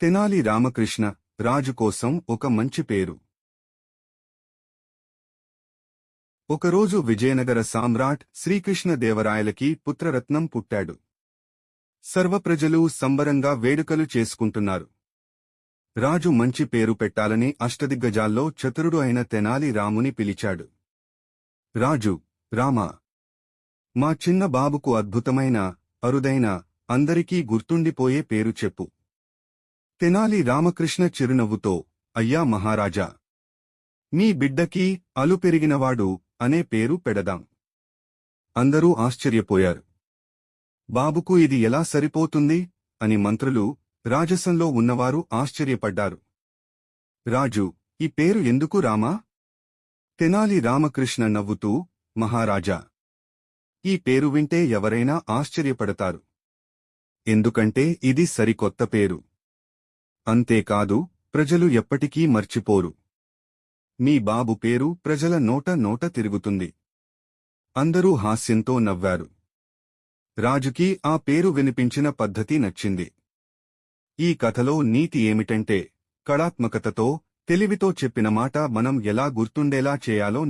తెనాలి రామకృష్ణ రాజు కోసం ఒక మంచి పేరు. ఒకరోజు విజయనగర సామ్రాట్ శ్రీకృష్ణదేవరాయలకి పుత్రరత్నం పుట్టాడు. సర్వప్రజలు సంబరంగా వేడుకలు చేసుకుంటున్నారు. రాజు మంచి పేరు పెట్టాలని అష్టదిగ్గజాల్లో చతురుడు అయిన తెనాలి రాముని పిలిచాడు. రాజు రామా! మా చిన్న బాబుకు అద్భుతమైన అరుదైన అందరికీ గుర్తుండిపోయే పేరు చెప్పు. తెనాలి రామకృష్ణ చిరునవ్వుతో అయ్యా మహారాజా! మీ బిడ్డకి అలు పెరిగినవాడు అనే పేరు పెడదాం అందరూ ఆశ్చర్యపోయారు. బాబుకు ఇది ఎలా సరిపోతుంది అని మంత్రులు రాజసంలో ఉన్నవారు ఆశ్చర్యపడ్డారు. రాజు ఈ పేరు ఎందుకు రామా తెనాలి రామకృష్ణ నవ్వుతూ మహారాజా! ఈ పేరు వింటే ఎవరైనా ఆశ్చర్యపడతారు. ఎందుకంటే ఇది సరికొత్త పేరు. అంతేకాదు ప్రజలు ఎప్పటికీ మర్చిపోరు. మీ బాబు పేరు ప్రజల నోట నోట తిరుగుతుంది. అందరూ హాస్యంతో నవ్వారు. రాజుకి ఆ పేరు వినిపించిన పద్ధతి నచ్చింది. ఈ కథలో నీతి ఏమిటంటే కళాత్మకతతో తెలివితో చెప్పిన మాట మనం ఎలా గుర్తుండేలా చేయాలో